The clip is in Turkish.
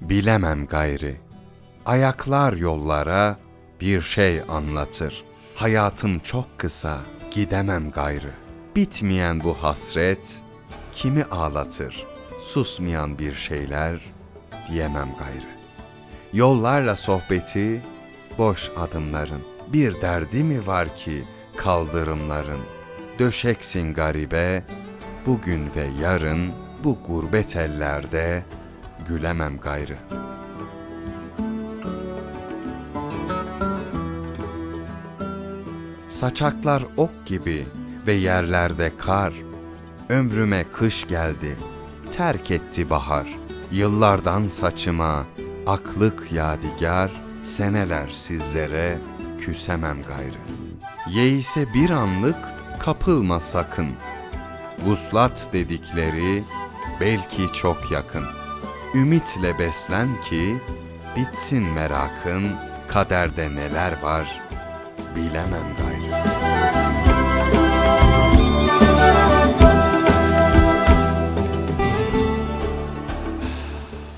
Bilemem gayri. Ayaklar yollara bir şey anlatır. Hayatım çok kısa, gidemem gayrı. Bitmeyen bu hasret kimi ağlatır? Susmayan bir şeyler diyemem gayrı. Yollarla sohbeti boş adımların. Bir derdi mi var ki kaldırımların? Döşeksin garibe bugün ve yarın bu gurbet ellerde gülemem gayrı. Saçaklar ok gibi ve yerlerde kar. Ömrüme kış geldi, terk etti bahar. Yıllardan saçıma aklık yadigar, seneler sizlere küsemem gayrı. Yeise bir anlık kapılma sakın. Vuslat dedikleri belki çok yakın. Ümitle beslen ki bitsin merakın, kaderde neler var bilemem gayrı.